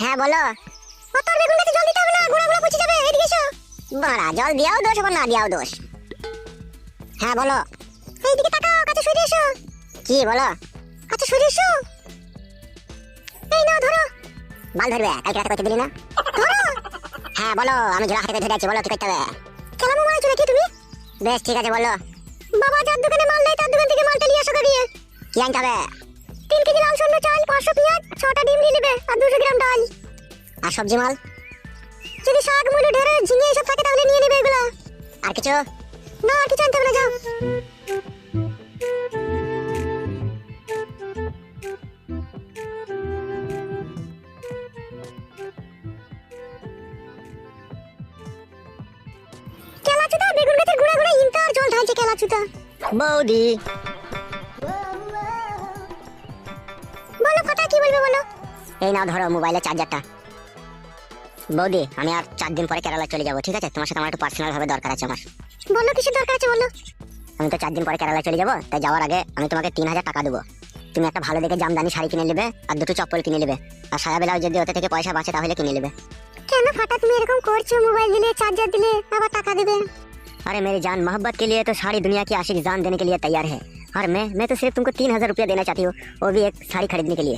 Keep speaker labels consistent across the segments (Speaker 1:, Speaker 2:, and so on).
Speaker 1: হ্যাঁ বলো। তোর বেগুন গাছে জল দিতে হবে না? গুঁড়া গুঁড়া পচে যাবে, এদিকে এসো। বাড়া, জল দিয়াও দোষ, আবার না দিয়াও দোষ। হ্যাঁ বলো। এইদিকে তাকাও কাছে সরে এসো। কি, বলো? কাছে সরে এসো। এই নাও, ধরো। মাল ধরবে, কালকে রাতে করতে দিলি না? ধরো। হ্যাঁ বলো, আমি জোড়া হাতে ধরে আছি, বলো, কি করতে হবে? কেমন মোবাইল চলে কি তুমি? বেশ, ঠিক আছে, বলো। বাবা, যার দোকানে মাল নেই, তার দোকান থেকে মালটা নিয়ে আসো দিয়ে কি আনতে হবে? তিন কেজি লাল সন্ন্য চাল পাঁচশো পেঁয়াজ ছটা ডিম নিয়ে নেবে আর দুশো গ্রাম ডাল। আর সবজি মাল? যদি শাক মুলো ঢেঁড়স ঝিঙে এসব থাকে তাহলে নিয়ে নেবে এগুলো। আর কিছু? না আর কিছু আনতে হবে না যাও। কেলাচুদা বেগুন গাছের গুড়া গুড়া ইনতে জল ঢালছে কেলাচুদা।
Speaker 2: বৌদি।
Speaker 1: বলবে বলো
Speaker 2: এই নাও ধরো মোবাইলের চার্জারটা বৌদি আমি আর চার দিন পরে কেরালা চলে যাবো ঠিক আছে তোমার সাথে আমার একটু পার্সোনাল ভাবে দরকার আছে আমার
Speaker 1: বলো কিসের দরকার আছে বলো
Speaker 2: আমি তো চার দিন পরে কেরালা চলে যাবো তাই যাওয়ার আগে আমি তোমাকে তিন হাজার টাকা দেবো তুমি একটা ভালো দেখে জামদানি শাড়ি কিনে নেবে আর দুটো চপ্পল কিনে নেবে আর সায়া বেলাও যদি ওতে থেকে পয়সা বাঁচে তাহলে কিনে নেবে
Speaker 1: কেন ফাটা তুমি এরকম করছো মোবাইল দিলে চার্জার দিলে আবার টাকা দেবে
Speaker 2: अरे मेरी जान मोहब्बत के लिए तो सारी दुनिया की आशिक जान देने के लिए तैयार है और मैं मैं तो सिर्फ तुमको तीन हजार रुपया देना चाहती हूँ वो भी एक শাড়ি खरीदने के लिए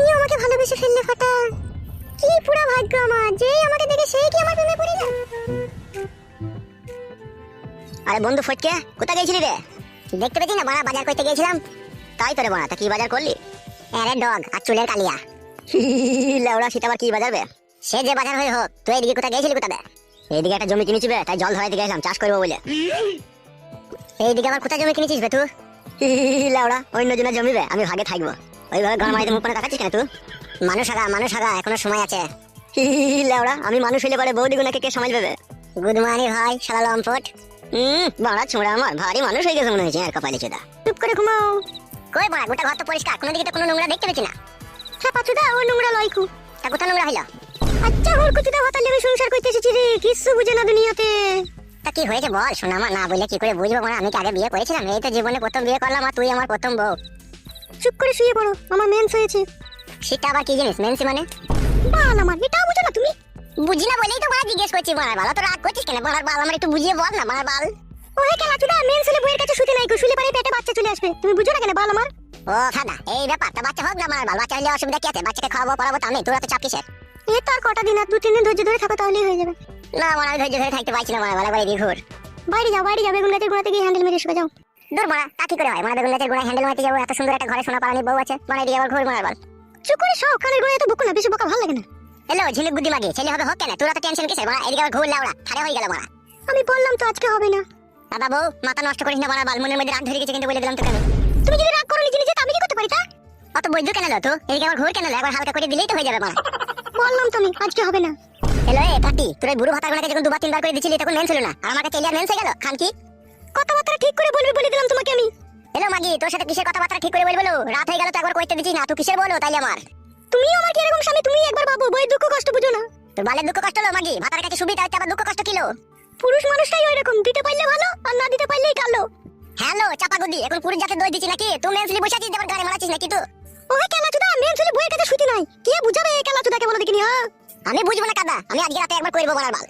Speaker 1: তুমিও আমাকে ভালোবেসে ফেললে, ফাটা। কি পুরো ভাগ্য আমার, যেই আমাকে দেখে সেই কি আমার প্রেমে পড়ে
Speaker 2: আরে বন্ধু ফটকে, কোথায় গেছিলি রে?
Speaker 1: দেখতে না, বাড়া বাজার করতে গিয়েছিলাম?
Speaker 2: তাই তোরে বোনা তা কি বাজার করলি?
Speaker 1: আরে ডগ, আর চুলের কালিয়া।
Speaker 2: লেওড়া সেটা আবার কি
Speaker 1: সে যে বাজার হয়ে হোক, তুই এদিকে কোথায় গেছিলি
Speaker 2: এইদিকে একটা জমি কিনেছি তাই জল ধরাইতে গেছিলাম, চাষ করব বলে।
Speaker 1: এইদিকে আবার কোথায় জমি কিনেছিস বে তুই?
Speaker 2: লেওড়া অন্য জনের জমি বে, আমি ভাগে থাকব। ওইভাবে ঘর মারিতে মুখ করে তাকাচ্ছিস কেন তুই?
Speaker 1: মানুষ আগা মানুষ আগা এখনও সময় আছে।
Speaker 2: লেওড়া, আমি মানুষ হইলে পরে বৌদি গুনাকে কে সমাজ পাবে
Speaker 1: গুড মর্নিং ভাই, শালা লম্পট।
Speaker 2: হুম বড়া ছোড়া আমার, ভারী মানুষ হয়ে গেছে মনে হয়েছে, আর কপালে চোদা।
Speaker 1: চুপ করে ঘুমাও। কই বড়া, গোটা ঘর তো পরিষ্কার, কোনো দিকে তো কোনো নোংরা দেখতে পেছি না। হ্যাঁ পাচুদা ও নোংরা লয় কু তা কোথা নোংরা হইল? আচ্ছা ওর কুচুদা ভাতার লেগে সংসার করতে এসেছি রে, কিচ্ছু বুঝে না দুনিয়াতে। তা কি হয়েছে বল, শোনা আমার, না বলে কি করে বুঝব মানে আমি কি আগে বিয়ে করেছিলাম? এই তো জীবনে প্রথম বিয়ে করলাম আর তুই আমার প্রথম বউ। চুপ করে শুয়ে পড়ো আমার মেন্স হয়েছে। সেটা আবার কি জিনিস? মেন্সি মানে? বাল আমার এটাও বুঝো না তুমি। বুঝি না বলেই তো মারা জিজ্ঞেস করছি মারার বাল। তো রাগ করছিস কেন? মারার বাল আমার একটু বুঝিয়ে বল না মারার বাল। ও হে খেলা চুদা মেন্স হলে বইয়ের কাছে শুতে নাই গো শুলে পারে পেটে বাচ্চা চলে আসবে। তুমি বুঝো না কেন বাল আমার? ও ফাদা এই ব্যাপারটা বাচ্চা হোক না মারার বাল বাচ্চা হলে অসুবিধা কি আছে? বাচ্চাকে খাওয়াবো পড়াবো তো আমি তোরা তো চাপ কিসের? এ তো আর কটা দিন আর দু তিন দিন ধৈর্য ধরে থাকো তাহলেই হয়ে যাবে। না আমার আমি ধৈর্য ধরে থাকতে পারছি না মারা বালা বাড়ি ঘুর। বাইরে যাও বাইরে যাও বেগুন গাছের গোড়াতে গিয়ে হ্যান্ডেল মেরে শুয়ে যাও। দূর মারা তা কি করে হয়? মারা বেগুন গাছের গোড়ায় হ্যান্ডেল মারতে যাব এত সুন্দর একটা ঘরে সোনা পালানি বউ আছে মারা দিয়ে আবার ঘুর মারার বাল। চুপ করে সব কানের গোড়ায় তো বকো না বেশি বকা ভালো লাগে না। হ্যালো ঝিলিক বুদ্ধি মাগে ছেলে হবে হোক কেন? তোরা তো টেনশন কিসের? মারা এদিকে আবার ঘুর লাউড়া ঠাড়া হয়ে গেল মারা। আমি বললাম তো আজকে হবে না। দাদা বউ মাথা নষ্ট করিস না মারা বাল মনের মধ্যে রাগ ধরে গেছে কিন্তু বলে দিলাম তো কেন তুমি যদি রাগ করো নিজে নিজে আমি কি করতে পারি তা? অত বৈধ কেন তো এদিকে আবার ঘুর কেন একবার হালকা করে দিলেই তো হয়ে যাবে মারা। বললাম তো আমি আজকে হবে না। হ্যালো এ পাটি তোর বুড়ো ভাতার যখন দুবার তিনবার করে দিছিলি তখন মেন ছিল না। আর আমার কাছে এলিয়া মেন হয়ে গেল? খান কি? কথাবার্তা ঠিক করে বলবি বলে দিলাম তোমাকে আমি। হ্যালো মাগি, তোর সাথে কিসের কথাবার্তা ঠিক করে বলব? রাত হয়ে গেল তো একবার কইতে দিছিস না তুই কিসের বলো তাইলে আমার? তুমিও আমার কি এরকম স্বামী? তুমি একবার ভাবো বই দুঃখ কষ্ট বুঝো না। তোর বালের দুঃখ কষ্ট হলো মাগি ভাতার কাছে সুবিধা হচ্ছে, আবার দুঃখ কষ্ট কিলো পুরুষ মানুষটাই ওই রকম দিতে পারলে ভালো, আর না দিতে পারলেই কালো। হ্যালো চাপা গুদি এখন পুরুষ জাতে দই দিছি নাকি? তুই মেনসলি বসে আছিস দেবার গাড়ি মারাছিস নাকি তুই? ওই কেলা চুদা মেনসলি বইয়ের কাছে শুতি নাই। কে বুঝাবে এই কেলা চুদাকে বলে দেখিনি হ্যাঁ? আমি বুঝব না কাদা। আমি আজকে রাতে একবার কইরবো বলার বাল।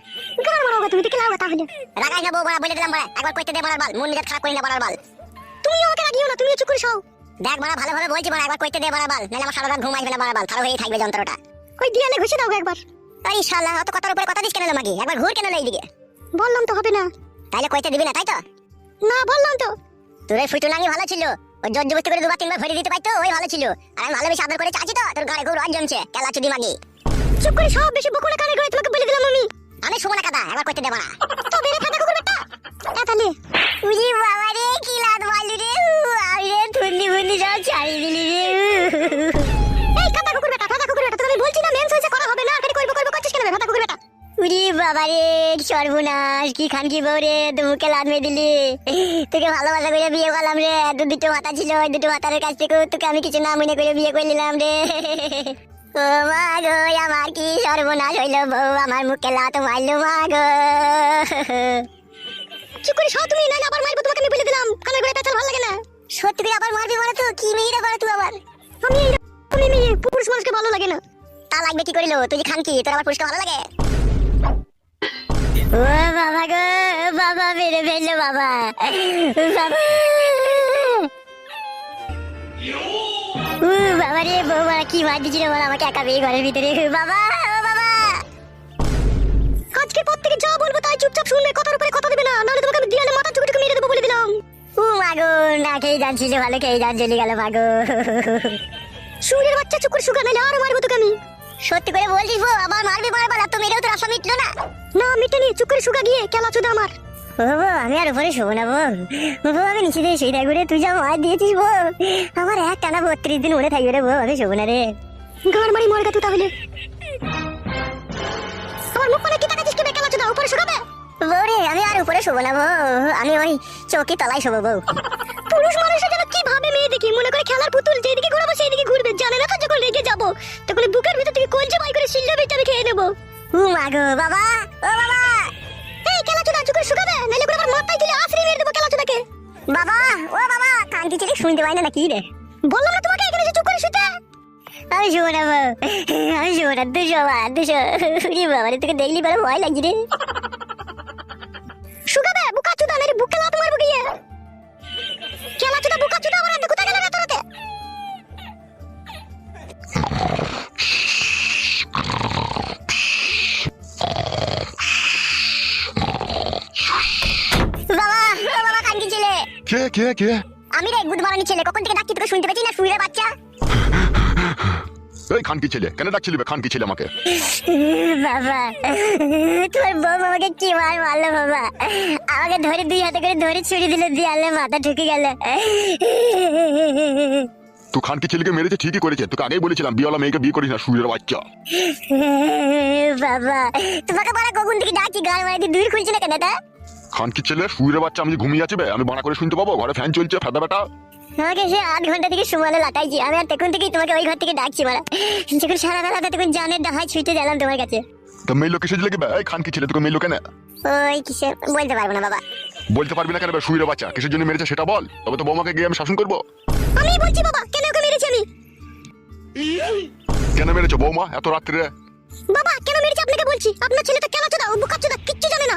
Speaker 1: গান মারাও তুমি দিকে লাও তাহলে? রাগাই না বউ বলা বলে দিলাম বড়া একবার কইতে দে বলার বাল মন নিজে খারাপ করি না বলার বাল। তুমি আমাকে রাগিও না তুমি চুপ করে শাও। দেখ বড়া ভালোভাবে বলছি বড়া একবার কইতে দে বলার বাল নাহলে আমার সারা রাত ঘুম আসবে না বলার বাল তাহলে হয়েই থাকবে যন্ত্রটা। ওই দিয়ালে ঘষে দাও একবার। আরে শালা অত কথার উপরে কথা দিস কেন মাগি? একবার ঘুর কেন এইদিকে? বললাম তো হবে না। তাইলে কইতে দিবি না তাই তো? না বললাম তো। তোর এই ফুটুনাঙ্গি ভালো ছিল। ওই জোর জবস্তি করে দুবার তিনবার ভরে দিতে পারতো ওই ভালো ছিল। আর আমি ভালোবেসে আদর করে চাচ্ছি তো তোর গাড়ি খুব রজ জমছে কেলা চুদি মাগি। চুপ করে সব বেশি বকুলে কানে করে তোমাকে বলে দিলাম আমি। আমি শুবো না কাদা একবার কইতে দেব না। তো বেরে ফাটা কুকুর বেটা তাহলে। উজি বাবা রে কি লাদ মারলি রে আই রে ঠুন্ডি ফুন্ডি সব ছাড়ি দিলি রে এই কাদা কুকুর বেটা কাদা কুকুর বেটা তোকে আমি বলছি না মেন্স হয়েছে করা হবে না আর করব বাবা রে সর্বনাশ কি খান কি বউ রে তুই মুখে লাদ মেয়ে দিলি। তোকে ভালোবাসা করে বিয়ে করলাম রে দু দুটো মাথা ছিল ওই দুটো মাথার কাছ থেকে তোকে আমি কিছু না মনে করে বিয়ে করে নিলাম রে। ও মা গো আমার কি সর্বনাশ হইল বউ? আমার মুখে লাত মারলো মা গো চুপ করে সব তুমি নাইলে আবার মারবো তোমাকে আমি বলে দিলাম। কানের করে পেঁচাল ভালো লাগে না। সত্যি করে আবার মারবি বলে তো? কি মেয়েরা করে তুই আবার? আমি এইরকমই মেয়ে পুরুষ মানুষকে ভালো লাগে না। তা লাগবে কি করিল তুই খান কি তোর আবার পুরুষকে ভালো লাগে? ও বাবা গো বাবা মেরে ফেলল বাবা। বাবা বাবা রে বৌমা কি মার দিছিল বল আমাকে একা পেয়ে ঘরের ভিতরে? বাবা ও বাবা! আজকে পর থেকে যা বলব তাই চুপচাপ শুনবে কথার উপরে কথা দেবে না নাহলে তোমাকে আমি দিয়ালে মাথা চুকে চুকে মেরে দেবো বলে দিলাম। ও মাগো না খেয়ে জানছিল ভালো খেয়ে জান চলে গেল মাগো সুরের বাচ্চা চুকুর সুগা আরও মারবো তোকে আমি। সত্যি করে বলছিস আবার মারবি মারবার আর তো মেরেও তোর আশা মিটলো না। না মিটেনি চুপ করে সুগা গিয়ে খেলা চুদা আমার। ও আমি আর উপরে শোবো না বউ আমি নিচে দিয়ে শুয়ে থাকব রে তুই যা মার দিয়েছিস বউ আমার এক টানা বত্রিশ দিন উড়ে থাকবে রে বউ আমি শোবো না রে। গান মারি মরগা তুই তাহলে। আমার মুখ মানে কি তাকাচ্ছিস কি বেকালা চুদা উপরে শুকাবে? বউ রে আমি আর উপরে শোবো না বউ। আমি ওই চৌকি তলায় শোবো বউ। পুরুষ মানুষের যেন কি ভাবে মেয়ে দেখি মনে করে খেলার পুতুল যেদিকে ঘুরাবো সেই দিকে ঘুরবে জানে না তো যখন রেগে যাব। তখন বুকের ভিতর থেকে কলজে বাই করে বেটে আমি খেয়ে নেব। উ মাগো বাবা। ও বাবা। চুকুর শুকাবে নাইলে করে আমার মাথায় দিলে আছড়ে মেরে দেবো খেলা চুদাকে। বাবা ও বাবা কান্তি ছেলে শুনতে পাই না নাকি রে? বললাম না তোমাকে এখানে চুপ করে শুতে? আমি শুভ না আমি শুভ না দুশো বাবা দুশো। বাবা তোকে দেখলি বড় ভয় লাগছে রে।
Speaker 3: কে কে কে?
Speaker 1: আমি রে গুদ মারানি ছেলে কখন থেকে ডাকি তোকে শুনতে পাচ্ছি না? শুয়ে বাচ্চা।
Speaker 3: এই খানকি ছেলে কেন ডাকছিলি বে খানকি ছেলে আমাকে?
Speaker 1: বাবা তোমার বউ আমাকে কি মার মারলো বাবা? আমাকে ধরে দুই হাতে করে ধরে ছুরি দিল দিয়ালে মাথা ঢুকে গেল।
Speaker 3: তুই খানকি ছেলেকে মেরেছে ঠিকই করেছে। তোকে আগেই বলেছিলাম বিয়েওয়ালা মেয়েকে বিয়ে করিস না সুরের বাচ্চা।
Speaker 1: বাবা তোমাকে বলা কখন থেকে ডাকি গান মারি দিয়ে দূর খুলছিল কেন তা
Speaker 3: খানকি ছেলে? সুরের বাচ্চা আমি ঘুমিয়ে আছি বে আমি বানা করে শুনতে পাবো? ঘরে ফ্যান চলছে ফেদা বেটা।
Speaker 1: আমাকে সে আধ ঘণ্টা থেকে সুমালে লাটাইছি। আমি আর তখন থেকেই তোমাকে ওই ঘর থেকে ডাকছি মারা। যখন সারা বেলাটা তখন জানের ডাহাই ছুটে গেলাম তোমার কাছে।
Speaker 3: তো মেয়ে লোক কিসের লেগে এই খানকি ছেলে তোকে মেয়ে লোকে না
Speaker 1: ওই কিসে? বলতে পারব না বাবা।
Speaker 3: বলতে পারবি না কেন বে সুরের বাচ্চা? কিসের জন্য মেরেছে সেটা বল। তবে তো বৌমাকে গিয়ে আমি শাসন করব।
Speaker 1: আমি বলছি বাবা কেন ওকে মেরেছি আমি?
Speaker 3: কেন মেরেছো বৌমা এত রাত্রে
Speaker 1: বাবা কেন মেরেছি আপনাকে বলছি? আপনার ছেলে তো কেন চোদা ও বুকা চোদা কিচ্ছু জানে না।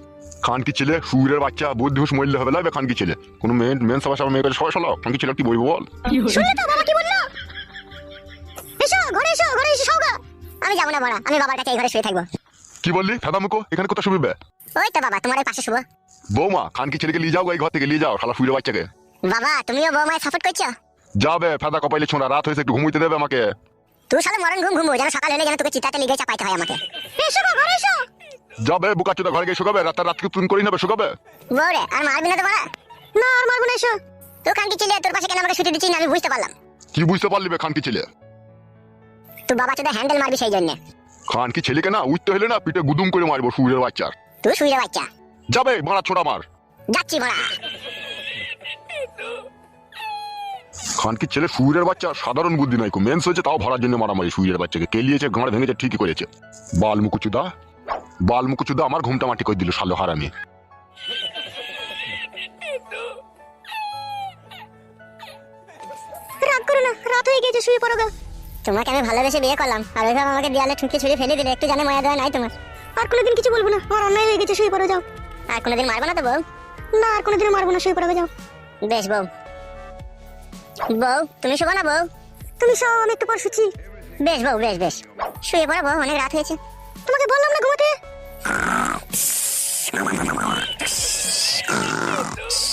Speaker 3: খানকি ছেলে সুরের বাচ্চা বুদ্ধি হুস মরলে হবে লাগবে খানকি ছেলে। কোনো মেন মেন সবার সবার মেয়ে করে সবাই সালো খানকি ছেলে কি বলব বল?
Speaker 1: শুনলে তো বাবা কি বলল? এসো ঘরে এসো ঘরে এসে সৌগা আমি যাব না বড়া আমি বাবার কাছে এই ঘরে শুয়ে থাকব।
Speaker 3: কি বললি? ফেদা মুখো এখানে কোথায় শুবিবে
Speaker 1: ওই তো বাবা তোমার পাশে শুভ
Speaker 3: বৌমা খানকি ছেলেকে নিয়ে যাও এই ঘর থেকে নিয়ে যাও শালা সুরের বাচ্চাকে।
Speaker 1: বাবা তুমিও বৌমায় সাপোর্ট করছ?
Speaker 3: যাবে ফেদা কপাইলে ছোঁড়া রাত হয়েছে একটু ঘুমুইতে দেবে আমাকে।
Speaker 1: তুই সালে মরণ ঘুম ঘুমো যেন সকাল হলে যেন তোকে চিতাতে লিগে চাপাইতে হয় আমাকে। এসো ঘরে এসো।
Speaker 3: যাবে বুকা চোদা ঘরে গিয়ে শুকাবে? রাতের রাতকে তুন করি নেবে শুকাবে?
Speaker 1: বউরে আর মারবি না তো বড়া না আর মারবো না এসো। তুই কান্তি ছিলে তোর পাশে কেন আমাকে শুতে দিচ্ছিস আমি বুঝতে পারলাম।
Speaker 3: কি বুঝতে পারলি বে খানকি ছেলে?
Speaker 1: তুই বাবা চোদা হ্যান্ডেল মারবি সেই জন্য।
Speaker 3: খানকি ছেলেকে না উঠতে হলে না পিঠে গুদুম করে মারবো সুরের বাচ্চার
Speaker 1: তুই শুয়ে বাচ্চা।
Speaker 3: যাবে মারা ছোড়া মার।
Speaker 1: যাচ্ছি বড়া
Speaker 3: খানকি ছেলে সুরের বাচ্চা সাধারণ বুদ্ধি নাই মেন্স হয়েছে তাও ভরার জন্য মারামারি সুরের বাচ্চাকে। কেলিয়েছে গাঁড় ভেঙেছে ঠিকই করেছে। বাল মুকুচুদা বাল মুকুচুদা আমার ঘুমটা মাটি করে দিল শালো হারামি।
Speaker 1: রাগ করো না রাত হয়ে গেছে শুয়ে পড়ো গা। তোমাকে আমি ভালোবেসে বিয়ে করলাম আর ওইভাবে আমাকে দেয়ালে ঠুকে ছুঁড়ে ফেলে দিলে একটু জানে মায়া দেওয়া নাই তোমার। আর কোনোদিন কিছু বলব না আমার অন্যায় হয়ে গেছে শুয়ে পড়ো যাও। আর কোনোদিন মারবো না তো বউ? না আর কোনোদিন মারবো না শুয়ে পড়ো যাও। বেশ বউ। বউ তুমি শোবো না বউ? তুমি শো আমি একটু পর শুচ্ছি। বেশ বউ বেশ বেশ। শুয়ে পড়ো বউ অনেক রাত হয়েছে। তোমাকে বললাম না ঘুমাতে? Thank you.